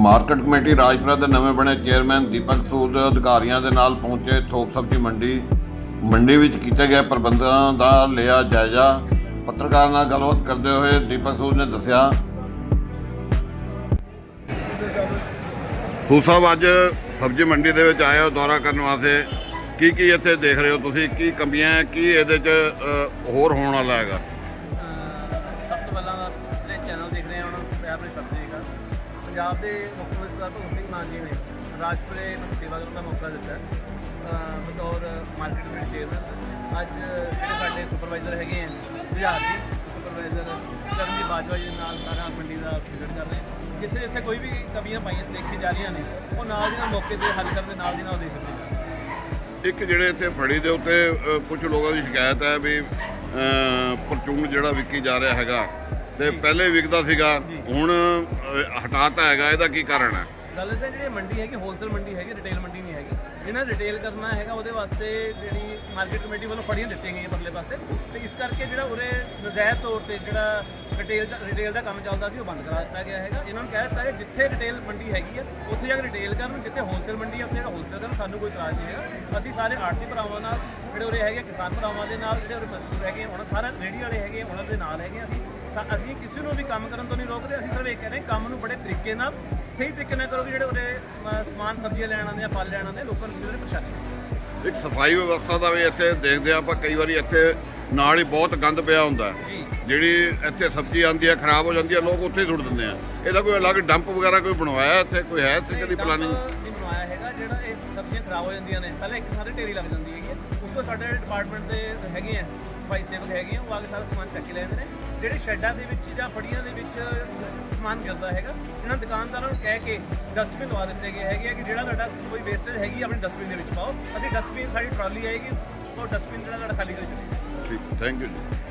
Market committee Rajpura ਦੇ ਨਵੇਂ ਬਣੇ ਚੇਅਰਮੈਨ ਦੀਪਕ ਸੂਦ ਅਧਿਕਾਰੀਆਂ ਦੇ ਨਾਲ ਪਹੁੰਚੇ ਥੋਕ ਸਬਜ਼ੀ ਮੰਡੀ। ਮੰਡੀ ਵਿੱਚ ਕੀਤੇ ਗਏ ਪ੍ਰਬੰਧਾਂ ਦਾ ਲਿਆ ਜਾਇਜ਼ਾ। ਪੱਤਰਕਾਰਾਂ ਨਾਲ ਗੱਲਬਾਤ ਕਰਦੇ ਹੋਏ ਦੀਪਕ ਸੂਦ ਨੇ ਦੱਸਿਆ। ਸੂਦ ਸਾਹਿਬ, ਅੱਜ ਸਬਜ਼ੀ ਮੰਡੀ ਦੇ ਵਿੱਚ ਆਏ ਹੋ, ਦੌਰਾ ਕਰਨ ਵਾਸਤੇ। ਕੀ ਕੀ ਇੱਥੇ ਦੇਖ ਰਹੇ ਹੋ ਤੁਸੀਂ? ਕੀ ਕਮੀਆਂ ਹੈ? ਕੀ ਇਹਦੇ 'ਚ ਹੋਰ ਹੋਣ ਵਾਲਾ ਹੈਗਾ? ਸਭ ਤੋਂ ਪਹਿਲਾਂ ਜਿਹੜੇ ਚੈਨਲ ਦੇਖ ਰਹੇ ਆ, ਉਹਨਾਂ ਨੂੰ ਪਿਆਰ ਭਰੀ ਸਤਿ ਸ੍ਰੀ ਪੰਜਾਬ ਦੇ ਮੁੱਖ ਮੰਤਰੀ ਸਰਦਾਰ ਭਗਵੰਤ ਸਿੰਘ ਮਾਨ ਜੀ ਨੇ ਰਾਜਪੁਰੇ ਨੂੰ ਸੇਵਾ ਕਰਨ ਦਾ ਮੌਕਾ ਦਿੱਤਾ ਬਤੌਰ ਮਾਰਕੀਟ ਕਮੇਟੀ ਚੇਅਰਮੈਨ। ਅੱਜ ਜਿਹੜੇ ਸਾਡੇ ਸੁਪਰਵਾਈਜ਼ਰ ਹੈਗੇ ਆ ਜੁਝਾਰ ਜੀ ਸੁਪਰਵਾਈਜ਼ਰ ਚਰਨਜੀਤ ਬਾਜਵਾ ਜੀ ਦੇ ਨਾਲ ਸਾਰਾ ਮੰਡੀ ਦਾ ਵਿਜ਼ਿਟ ਕਰ ਰਹੇ ਜਿੱਥੇ ਜਿੱਥੇ ਕੋਈ ਵੀ ਕਮੀਆਂ ਪਾਈਆਂ ਦੇਖੀ ਜਾ ਰਹੀਆਂ ਨੇ ਉਹ ਨਾਲ ਦੀ ਨਾਲ ਮੌਕੇ ਤੇ ਹੱਲ ਕਰਨ ਦੇ ਨਾਲ ਦੀ ਨਾਲ ਦੇ ਸਕਦੇ ਇੱਕ ਜਿਹੜੇ ਇੱਥੇ ਫੜੀ ਦੇ ਉੱਤੇ ਕੁਝ ਲੋਕਾਂ ਦੀ ਸ਼ਿਕਾਇਤ ਹੈ ਵੀ ਅ, ਪਰਚੂਨ ਜਿਹੜਾ ਵਿਕੀ ਜਾ ਰਿਹਾ ਹੈਗਾ ਤੇ ਪਹਿਲੇ ਵਿਕਦਾ ਸੀਗਾ ਹੁਣ ਹਟਾਤਾ ਹੈਗਾ ਇਹਦਾ ਕੀ ਕਾਰਨ ਹੈ? ਗੱਲ ਤਾਂ ਜਿਹੜੀ ਮੰਡੀ ਹੈਗੀ ਹੋਲਸੇਲ ਮੰਡੀ ਹੈਗੀ ਰਿਟੇਲ ਮੰਡੀ ਨਹੀਂ ਹੈਗੀ। ਜਿਹਨਾਂ ਰਿਟੇਲ ਕਰਨਾ ਹੈਗਾ ਉਹਦੇ ਵਾਸਤੇ ਜਿਹੜੀ ਮਾਰਕੀਟ ਕਮੇਟੀ ਵੱਲੋਂ ਫੜੀਆਂ ਦਿੱਤੀਆਂ ਗਈਆਂ ਪਰਲੇ ਪਾਸੇ। ਤੇ ਇਸ ਕਰਕੇ ਜਿਹੜਾ ਉਰੇ ਨਜਾਇਜ਼ ਤੌਰ ਤੇ ਜਿਹੜਾ ਰਿਟੇਲ ਦਾ ਰਿਟੇਲ ਦਾ ਕੰਮ ਚੱਲਦਾ ਸੀ ਉਹ ਬੰਦ ਕਰਾ ਦਿੱਤਾ ਗਿਆ ਹੈਗਾ। ਇਹਨਾਂ ਨੂੰ ਕਹਿ ਦਿੱਤਾ ਕਿ ਜਿੱਥੇ ਰਿਟੇਲ ਮੰਡੀ ਹੈਗੀ ਆ ਉੱਥੇ ਜਾ ਕੇ ਰਿਟੇਲ ਕਰਨ ਜਿੱਥੇ ਹੋਲਸੇਲ ਮੰਡੀ ਆ ਉੱਥੇ ਜਿਹੜਾ ਹੋਲਸੇਲ ਕਰਨ ਸਾਨੂੰ ਕੋਈ ਇਤਰਾਜ਼ ਨਹੀਂ ਹੈਗਾ। ਅਸੀਂ ਸਾਰੇ ਆੜਤੀ ਭਰਾਵਾਂ ਨਾਲ ਜਿਹੜੇ ਉਰੇ ਹੈਗੇ ਕਿਸਾਨ ਭਰਾਵਾਂ ਦੇ ਨਾਲ ਜਿਹੜੇ ਉਰੇ ਮਜ਼ਦੂਰ ਹੈਗੇ ਉਹਨਾਂ ਸਾਰਾ ਰੇਹੜੀ ਵਾਲੇ ਹੈਗੇ ਉਹਨਾਂ ਦੇ ਨਾਲ ਹੈਗੇ ਅਸੀਂ। ਸਾ- ਅਸੀਂ ਕਿਸੇ ਨੂੰ ਵੀ ਕੰਮ ਕਰਨ ਤੋਂ ਨਹੀਂ ਰੋਕਦੇ ਅਸੀਂ ਸਿਰਫ ਇਹ ਕਹਿ ਰਹੇ ਹਾਂ ਕੰਮ ਨੂੰ ਬੜੇ ਤਰੀਕੇ ਨਾਲ ਸਹੀ ਤਰੀਕੇ ਨਾਲ ਕਰੋ ਕਿ ਜਿਹੜੇ ਉਰੇ ਸਮਾਨ ਸਬਜ਼ੀਆਂ ਲੈਣ ਆਉਂਦੇ ਆ ਫਲ ਲੈਣ ਆਉਂਦੇ ਆ ਲੋਕਾਂ ਨੂੰ ਦੇ ਪਰੇਸ਼ਾਨੀ। ਇੱਕ ਸਫ਼ਾਈ ਵਿਵਸਥਾ ਦਾ ਵੀ ਇੱਥੇ ਦੇਖਦੇ ਹਾਂ ਆਪਾਂ ਕਈ ਵਾਰੀ ਇੱਥੇ ਨਾਲ ਹੀ ਬਹੁਤ ਗੰਦ ਪਿਆ ਹੁੰਦਾ। ਹੈ। ਜੀ। ਜਿਹੜੀ ਇੱਥੇ ਸਬਜ਼ੀ ਆਉਂਦੀ ਹੈ ਖਰਾਬ ਹੋ ਜਾਂਦੀ ਹੈ ਲੋਕ ਉੱਥੇ ਹੀ ਸੁੱਟ ਦਿੰਦੇ ਆ। ਇਹਦਾ ਕੋਈ ਅਲੱਗ ਡੰਪ ਵਗੈਰਾ ਕੋਈ ਬਣਵਾਇਆ ਇੱਥੇ? ਕੋਈ ਹੈ ਇਸ ਤਰੀਕੇ ਦੀ ਡੰਪ ਪਲਾਨਿੰਗ ਨਹੀਂ ਬਣਵਾਇਆ ਹੈਗਾ। ਸਬਜ਼ੀਆਂ ਖਰਾਬ ਹੋ ਜਾਂਦੀਆਂ ਨੇ ਪਹਿਲਾਂ ਇੱਕ ਸਾਰੇ ਢੇਰੀ ਲੱਗ ਜਾਂਦੀ ਹੈਗੀ ਹੈ। ਉਸ ਤੋਂ ਸਾਡੇ ਡਿਪਾਰਟਮੈਂਟ ਦੇ ਹੈਗੇ ਆ ਸਫ਼ਾਈ ਸੇਵਕ ਹੈਗੇ ਆ ਉਹ ਆ ਕੇ ਸਾਰਾ ਸਮਾਨ ਚੱਕ ਕੇ ਲੈ ਜਾਂਦੇ ਨੇ। ਜਿਹੜੇ ਸ਼ੈੱਡਾਂ ਦੇ ਵਿੱਚ ਜਾਂ ਫੜੀਆਂ ਦੇ ਵਿੱਚ ਸਮਾਨ ਗਿਰਦਾ ਹੈਗਾ ਇਹਨਾਂ ਦੁਕਾਨਦਾਰਾਂ ਨੂੰ ਕਹਿ ਕੇ ਡਸਟਬਿਨ ਲਵਾ ਦਿੱਤੇ ਗਏ ਹੈਗੇ ਆ ਕਿ ਜਿਹੜਾ ਤੁਹਾਡਾ ਕੋਈ ਵੇਸਟੇਜ ਹੈਗੀ ਆ, ਆਪਣੀ ਡਸਟਬਿਨ ਦੇ ਵਿੱਚ ਪਾਓ। ਅਸੀਂ ਡਸਟਬਿਨ ਸਾਡੀ ਟਰਾਲੀ ਆਏਗੀ ਉਹ ਡਸਟਬਿਨ ਜਿਹੜਾ ਤੁਹਾਡਾ ਖਾਲੀ ਕਰ ਚੁੱਕੇ ਠੀਕ ਥੈਂਕ ਯੂ ਜੀ।